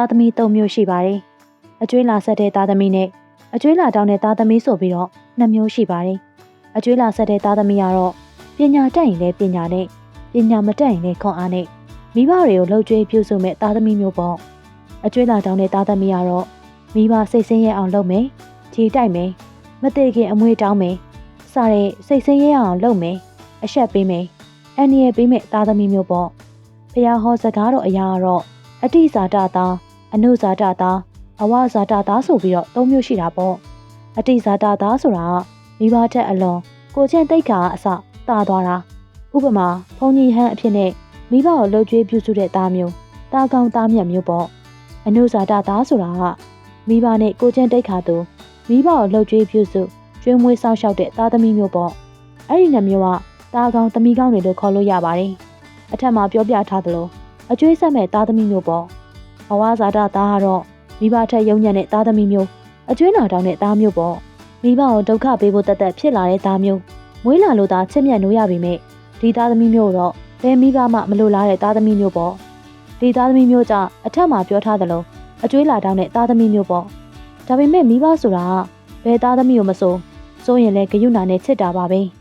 သားသမီး၃မျိုးရှိပါတယ်။အကျွေးလာဆက်တဲ့သားသမီးနဲ့အကျွေးလာတောင်းတဲ့သားသမီးဆိုပြီးတော့နှစ်မျိုးရှိပါတယ်။အကျွေးလာဆက်တဲ့သားသမီးကတော့ပညာတတ်ရင်လည်းပညာနဲ့ပညာမတတ်ရင်လည်းခွန်အားနဲ့မိဘတွေကိုလှုပ်ကြွေးပြုစုမဲ့သားသမီးမျိုးပေါ့။အကျွေးလာတောင်းတဲ့သားသမီးကတော့မိဘစိတ်ဆင်းရဲအောင်လုပ်မယ်၊ခြေတိုက်မယ်၊မသေးခင်အမွေတောင်းမယ်။စတဲ့စိတ်ဆင်းရဲအောင်လုပ်မယ်။အဆက်ပေးမယ်။အန္တရာယ်ပေးမဲ့သားသမီးမျိုးပေါ့။ဖះဟောစကားတော်အရာကတော့အတိဇာတသား အနုဇာတသားအဝဇာတသားဆိုပြီးတော့သုံးမျိုးရှိတာပေါ့အတိဇာတသားဆိုတာကမိဘထက်အလွန်ကိုချင်းတိတ်ခါအစတာသွားတာဥပမာဘုံကြီးဟန်းအဖြစ်နဲ့မိဘကိုလှုပ်ကြွေးပြုစုတဲ့သားမျိုးတာကောင်းသားမြတ်မျိုးပေါ့အနုဇာတသားဆိုတာကမိဘနဲ့ကိုချင်းတိတ်ခါသူမိဘကိုလှုပ်ကြွေးပြုစုကျွေးမွေးစောင့်ရှောက်တဲ့သားသမီးမျိုးပေါ့အဲ့ဒီနှမျိုးကသားကောင်းသမီးကောင်းတွေလို့ခေါ်လို့ရပါတယ်အထက်မှာပြောပြထားသလိုအကျွေးဆက်မဲ့သားသမီးမျိုးပေါ့ ဘဝဇာတသားကတော့မိဘထက်ယုံညံ့တဲ့သားသမီးမျိုးအကျွေးနာတောင်းတဲ့သားမျိုးပေါ့မိဘကိုဒုက္ခပေးဖို့တတ်တတ်ဖြစ်လာတဲ့သားမျိုးမွေးလာလို့သာချစ်မြတ်နိုးရပြီမဲ့ဒီသားသမီးမျိုးတော့ဘယ်မိဘမှမလိုလားတဲ့သားသမီးမျိုးပေါ့ဒီသားသမီးမျိုးကြောင့်အထက်မှာပြောထားသလိုအကျွေးလာတောင်းတဲ့သားသမီးမျိုးပေါ့ဒါပေမဲ့မိဘဆိုတာကဘယ်သားသမီးကိုမဆိုစိုးရင်လည်းဂယုဏနဲ့ချစ်တာပါပဲ။